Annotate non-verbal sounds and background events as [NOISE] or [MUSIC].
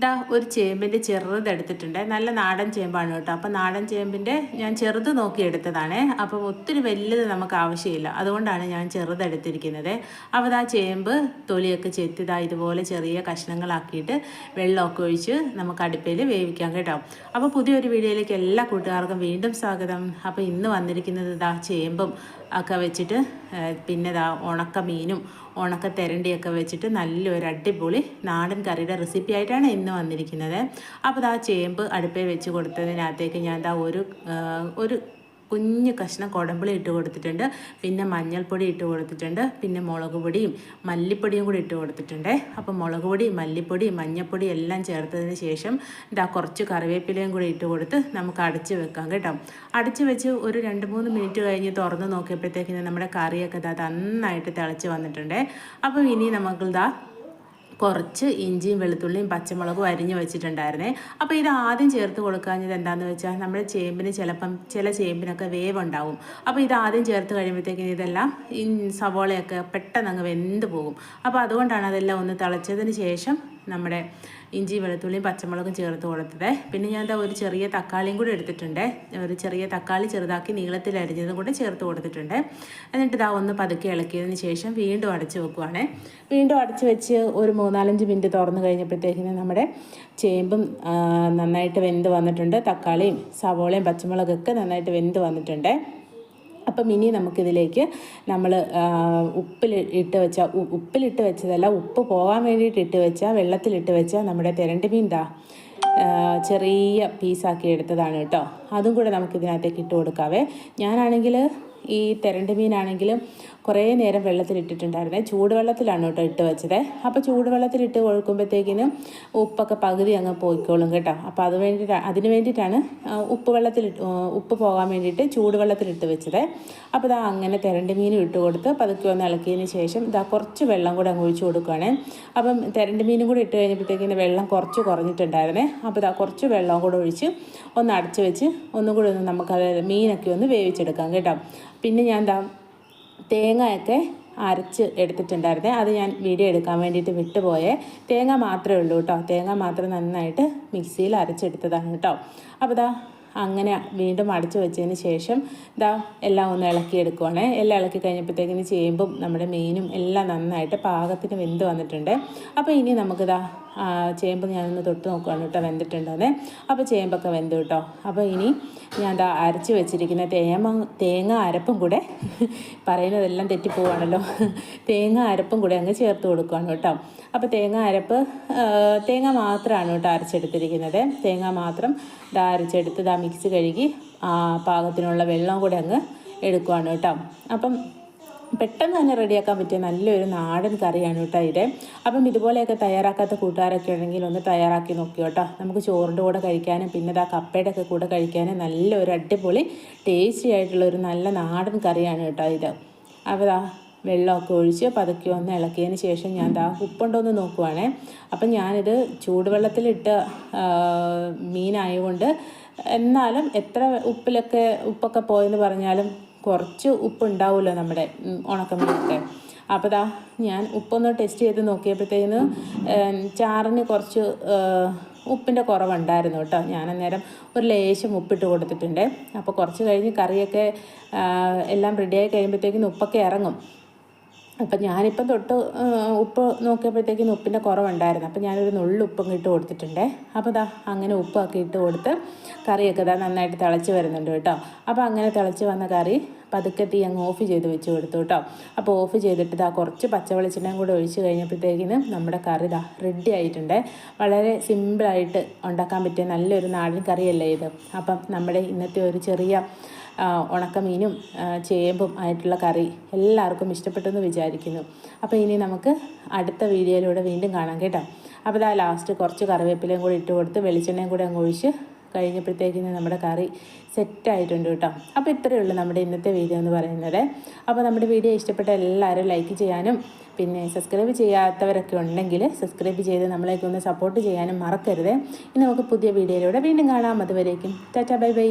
ഇതാ ഒരു ചേമ്പിന്റെ ചെറുത് എടുത്തിട്ടുണ്ട്. നല്ല നാടൻ ചേമ്പാണ് കേട്ടോ. അപ്പോൾ നാടൻ ചേമ്പിന്റെ ഞാൻ ചെറുത് നോക്കി എടുത്തതാണ്. അപ്പം ഒത്തിരി വലുത് നമുക്ക് ആവശ്യമില്ല. അതുകൊണ്ടാണ് ഞാൻ ചെറുത് എടുത്തിരിക്കുന്നത്. അപ്പോൾ ആ ചേമ്പ് തൊലിയൊക്കെ ചെത്തിതാ ഇതുപോലെ ചെറിയ കഷ്ണങ്ങളാക്കിയിട്ട് വെള്ളമൊക്കെ ഒഴിച്ച് നമുക്ക് അടുപ്പയിൽ വേവിക്കാം കേട്ടോ. അപ്പോൾ പുതിയൊരു വീഡിയോയിലേക്ക് എല്ലാ കൂട്ടുകാർക്കും വീണ്ടും സ്വാഗതം. അപ്പോൾ ഇന്ന് വന്നിരിക്കുന്നത് ഇതാ ചേമ്പും ഒക്കെ വെച്ചിട്ട് പിന്നെ ഇതാ ഉണക്ക മീനും ഉണക്ക തെരണ്ടിയൊക്കെ വെച്ചിട്ട് നല്ലൊരു അടിപൊളി നാടൻ കറിയുടെ റെസിപ്പി ആയിട്ടാണ് ഇന്ന് വന്നിരിക്കുന്നത്. അപ്പോൾ ആ ചേമ്പ് അടുപ്പേ വെച്ച് കൊടുത്തതിനകത്തേക്ക് ഞാൻ ഇതാ ഒരു ഒരു കുഞ്ഞ് കഷ്ണം കുടമ്പിളി ഇട്ട് കൊടുത്തിട്ടുണ്ട്. പിന്നെ മഞ്ഞൾപ്പൊടി ഇട്ട് കൊടുത്തിട്ടുണ്ട്. പിന്നെ മുളക് പൊടിയും മല്ലിപ്പൊടിയും കൂടി ഇട്ട് കൊടുത്തിട്ടുണ്ട്. അപ്പോൾ മുളക് പൊടി മല്ലിപ്പൊടി മഞ്ഞൾപ്പൊടി എല്ലാം ചേർത്തതിന് ശേഷം ഇതാ കുറച്ച് കറിവേപ്പിലയും കൂടി ഇട്ട് കൊടുത്ത് നമുക്ക് അടച്ച് വെക്കാം കേട്ടോ. അടച്ച് വെച്ച് ഒരു രണ്ട് മൂന്ന് മിനിറ്റ് കഴിഞ്ഞ് തുറന്ന് നോക്കിയപ്പോഴത്തേക്കിന് നമ്മുടെ കറിയൊക്കെ ഇതാ നന്നായിട്ട് തിളച്ച് വന്നിട്ടുണ്ട്. അപ്പോൾ ഇനി നമുക്കിതാ കുറച്ച് ഇഞ്ചിയും വെളുത്തുള്ളിയും പച്ചമുളകും അരിഞ്ഞ് വെച്ചിട്ടുണ്ടായിരുന്നേ. അപ്പോൾ ഇത് ആദ്യം ചേർത്ത് കൊടുക്കാഞ്ഞത് എന്താണെന്ന് വെച്ചാൽ നമ്മുടെ ചേമ്പിന് ചിലപ്പം ചില ചേമ്പിനൊക്കെ വേവ് ഉണ്ടാവും അപ്പോൾ ഇത് ആദ്യം ചേർത്ത് കഴിയുമ്പോഴത്തേക്കിന് ഇതെല്ലാം ഈ സവോളയൊക്കെ പെട്ടെന്ന് അങ്ങ് വെന്ത് പോകും. അപ്പോൾ അതുകൊണ്ടാണ് അതെല്ലാം ഒന്ന് തിളച്ചതിന് ശേഷം നമ്മുടെ ഇഞ്ചി വെളുത്തുള്ളിയും പച്ചമുളകും ചേർത്ത് കൊടുത്തത്. പിന്നെ ഞാൻ എന്താ ഒരു ചെറിയ തക്കാളിയും കൂടി എടുത്തിട്ടുണ്ട്. ഒരു ചെറിയ തക്കാളി ചെറുതാക്കി നീളത്തിൽ അരിഞ്ഞതും കൂടെ ചേർത്ത് കൊടുത്തിട്ടുണ്ട്. എന്നിട്ട് ഇതാ ഒന്ന് പതുക്കെ ഇളക്കിയതിന് ശേഷം വീണ്ടും അടച്ച് വെക്കുവാണ്. വീണ്ടും അടച്ച് വെച്ച് ഒരു മൂന്നാലഞ്ച് മിനിറ്റ് തുറന്നു കഴിഞ്ഞപ്പോഴത്തേക്കിന് നമ്മുടെ ചേമ്പും നന്നായിട്ട് വെന്ത് വന്നിട്ടുണ്ട്. തക്കാളിയും സവോളയും പച്ചമുളകൊക്കെ നന്നായിട്ട് വെന്ത് വന്നിട്ടുണ്ട്. അപ്പം ഇനി നമുക്കിതിലേക്ക് നമ്മൾ ഉപ്പിൽ ഇട്ട് വെച്ച ഉപ്പിലിട്ട് വെച്ചതല്ല ഉപ്പ് പോകാൻ വേണ്ടിയിട്ട് ഇട്ട് വെച്ച വെള്ളത്തിലിട്ട് വെച്ച നമ്മുടെ തിരണ്ടി മീൻ ദാ ചെറിയ പീസാക്കി എടുത്തതാണ് കേട്ടോ. അതും കൂടെ നമുക്കിതിനകത്തേക്ക് ഇട്ട് കൊടുക്കാവേ. ഞാനാണെങ്കിൽ ഈ തെരണ്ടി മീനാണെങ്കിലും കുറേ നേരം വെള്ളത്തിലിട്ടിട്ടുണ്ടായിരുന്നേ. ചൂടുവെള്ളത്തിലാണ് കേട്ടോ ഇട്ട് വെച്ചത്. അപ്പോൾ ചൂടുവെള്ളത്തിലിട്ട് കൊഴുക്കുമ്പോഴത്തേക്കിനും ഉപ്പൊക്കെ പകുതി അങ്ങ് പോയിക്കോളും കേട്ടോ. അപ്പോൾ അത് വേണ്ടിയിട്ട് അതിന് വേണ്ടിയിട്ടാണ് ഉപ്പ് വെള്ളത്തിൽ ഉപ്പ് പോകാൻ വേണ്ടിയിട്ട് ചൂടുവെള്ളത്തിലിട്ട് വെച്ചത്. അപ്പോൾ ഇതാ അങ്ങനെ തിരണ്ടി മീനും ഇട്ട് കൊടുത്ത് പതുക്കെ ഒന്ന് ഇളക്കിയതിന് ശേഷം ഇതാ കുറച്ച് വെള്ളം കൂടെ അങ്ങ് ഒഴിച്ചു കൊടുക്കുകയാണ് അപ്പം തിരണ്ടി മീനും കൂടി ഇട്ട് കഴിഞ്ഞപ്പോഴത്തേക്കിന് വെള്ളം കുറച്ച് കുറഞ്ഞിട്ടുണ്ടായിരുന്നേ. അപ്പോൾ ഇതാ കുറച്ച് വെള്ളം കൂടെ ഒഴിച്ച് ഒന്ന് അടച്ച് വെച്ച് ഒന്നും കൂടി ഒന്ന് നമുക്കത് മീനൊക്കെ ഒന്ന് വേവിച്ചെടുക്കാം കേട്ടോ. പിന്നെ ഞാൻ എന്താ തേങ്ങയൊക്കെ അരച്ച് എടുത്തിട്ടുണ്ടായിരുന്നേ. അത് ഞാൻ വീഡിയോ എടുക്കാൻ വേണ്ടിയിട്ട് വിട്ടുപോയേ. തേങ്ങ മാത്രമേ ഉള്ളൂ കേട്ടോ. തേങ്ങ മാത്രം നന്നായിട്ട് മിക്സിയിൽ അരച്ചെടുത്തതാണ് കേട്ടോ. അപ്പോൾ ഇതാ അങ്ങനെ വീണ്ടും അടച്ചു വെച്ചതിന് ശേഷം ഇതാ എല്ലാം ഒന്ന് ഇളക്കിയെടുക്കുവാണ്. എല്ലാം ഇളക്കി കഴിഞ്ഞപ്പോഴത്തേക്കിന് ചേമ്പും നമ്മുടെ മീനും എല്ലാം നന്നായിട്ട് പാകത്തിന് വെന്ത് വന്നിട്ടുണ്ട്. അപ്പോൾ ഇനി നമുക്കിതാ ചേമ്പ് ഞാനൊന്ന് തൊട്ട് നോക്കുകയാണ് കേട്ടോ വെന്തിട്ടുണ്ടെന്ന്. അപ്പോൾ ചേമ്പൊക്കെ വെന്തു കേട്ടോ. അപ്പോൾ ഇനി ഞാൻ ദാ അരച്ച് വെച്ചിരിക്കുന്ന തേങ്ങ തേങ്ങ അരപ്പും കൂടെ [LAUGHS] പറയുന്നതെല്ലാം തെറ്റിപ്പോവാണല്ലോ. [LAUGHS] തേങ്ങ അരപ്പും കൂടെ അങ്ങ് ചേർത്ത് കൊടുക്കുകയാണ് കേട്ടോ. അപ്പോൾ തേങ്ങ അരപ്പ് തേങ്ങ മാത്രമാണ് കേട്ടോ അരച്ചെടുത്തിരിക്കുന്നത്. തേങ്ങ മാത്രം ഇതാ അരച്ചെടുത്ത് ദാ മിക്സ് കഴുകി പാകത്തിനുള്ള വെള്ളം കൂടെ അങ്ങ് എടുക്കുവാണ് കേട്ടോ. അപ്പം പെട്ടെന്ന് തന്നെ റെഡിയാക്കാൻ പറ്റിയ നല്ലൊരു നാടൻ കറിയാണ് കേട്ടോ ഇത്. അപ്പം ഇതുപോലെയൊക്കെ തയ്യാറാക്കാത്ത കൂട്ടുകാരൊക്കെ ഉണ്ടെങ്കിൽ ഒന്ന് തയ്യാറാക്കി നോക്കി കേട്ടോ. നമുക്ക് ചോറിന്റെ കൂടെ കഴിക്കാനും പിന്നെ ആ കപ്പയുടെ ഒക്കെ കൂടെ കഴിക്കാനും നല്ലൊരു അടിപൊളി ടേസ്റ്റി ആയിട്ടുള്ള ഒരു നല്ല നാടൻ കറിയാണ് കേട്ടോ ഇത്. അപ്പോൾ ആ വെള്ളമൊക്കെ ഒഴിച്ച് പതുക്കി ഒന്ന് ഇളക്കിയതിന് ശേഷം ഞാൻ ദാ ഉപ്പുണ്ടോ എന്ന് നോക്കുവാണേ. അപ്പം ഞാനിത് ചൂടുവെള്ളത്തിലിട്ട് മീനായതുകൊണ്ട് എന്നാലും എത്ര ഉപ്പിലൊക്കെ ഉപ്പൊക്കെ പോയെന്ന് പറഞ്ഞാലും കുറച്ച് ഉപ്പ് ഉണ്ടാവുമല്ലോ നമ്മുടെ ഉണക്കമീനൊക്കെ. അപ്പോൾ ദാ ഞാൻ ഉപ്പൊന്ന് ടെസ്റ്റ് ചെയ്ത് നോക്കിയപ്പോഴത്തേന് ചാറിന് കുറച്ച് ഉപ്പിന്റെ കുറവുണ്ടായിരുന്നു കേട്ടോ. ഞാൻ അന്നേരം ഒരു ലേശം ഉപ്പിട്ട് കൊടുത്തിട്ടുണ്ട്. അപ്പോൾ കുറച്ച് കഴിഞ്ഞ് കറിയൊക്കെ എല്ലാം റെഡിയായി കഴിയുമ്പോഴത്തേക്കിന് ഉപ്പൊക്കെ ഇറങ്ങും. അപ്പം ഞാനിപ്പം തൊട്ട് ഉപ്പ് നോക്കിയപ്പോഴത്തേക്കും ഉപ്പിന്റെ കുറവുണ്ടായിരുന്നു. അപ്പം ഞാനൊരു നുള്ളു ഉപ്പും ഇട്ട് കൊടുത്തിട്ടുണ്ട്. അപ്പോൾ ദാ അങ്ങനെ ഉപ്പൊക്കെ ഇട്ട് കൊടുത്ത് കറിയൊക്കെ ഇതാ നന്നായിട്ട് തിളച്ച് വരുന്നുണ്ട് കേട്ടോ. അപ്പോൾ അങ്ങനെ തിളച്ച് വന്ന കറി പതുക്കെ തീ അങ്ങ് ഓഫ് ചെയ്ത് വെച്ച് കൊടുത്തു കേട്ടോ. അപ്പോൾ ഓഫ് ചെയ്തിട്ട് ഇതാ കുറച്ച് പച്ചവെളിച്ചെണ്ണയും കൂടെ ഒഴിച്ച് കഴിഞ്ഞപ്പോഴത്തേക്കിന് നമ്മുടെ കറി ഇതാ റെഡി ആയിട്ടുണ്ട്. വളരെ സിമ്പിളായിട്ട് ഉണ്ടാക്കാൻ പറ്റിയ നല്ലൊരു നാടൻ കറിയല്ലേ ഇത്. അപ്പം നമ്മുടെ ഇന്നത്തെ ഒരു ചെറിയ ഉണക്കമീനും ചേമ്പും ആയിട്ടുള്ള കറി എല്ലാവർക്കും ഇഷ്ടപ്പെട്ടെന്ന് വിചാരിക്കുന്നു. അപ്പോൾ ഇനി നമുക്ക് അടുത്ത വീഡിയോയിലൂടെ വീണ്ടും കാണാം കേട്ടോ. അപ്പോൾ ഇതാ ലാസ്റ്റ് കുറച്ച് കറിവേപ്പിലയും കൂടി ഇട്ട് കൊടുത്ത് വെളിച്ചെണ്ണയും കൂടെ അങ്ങ് ഒഴിച്ച് കഴിഞ്ഞപ്പോഴത്തേക്കിന് നമ്മുടെ കറി സെറ്റായിട്ടുണ്ട് കേട്ടോ. അപ്പോൾ ഇത്രയേ ഉള്ളൂ നമ്മുടെ ഇന്നത്തെ വീഡിയോ എന്ന് പറയുന്നത്. അപ്പോൾ നമ്മുടെ വീഡിയോ ഇഷ്ടപ്പെട്ട എല്ലാവരും ലൈക്ക് ചെയ്യാനും പിന്നെ സബ്സ്ക്രൈബ് ചെയ്യാത്തവരൊക്കെ ഉണ്ടെങ്കിൽ സബ്സ്ക്രൈബ് ചെയ്ത് നമ്മളേക്കൊന്ന് സപ്പോർട്ട് ചെയ്യാനും മറക്കരുത്. ഇനി നമുക്ക് പുതിയ വീഡിയോയിലൂടെ വീണ്ടും കാണാം. അതുവരേക്കും ടാറ്റാ ബൈ ബൈ.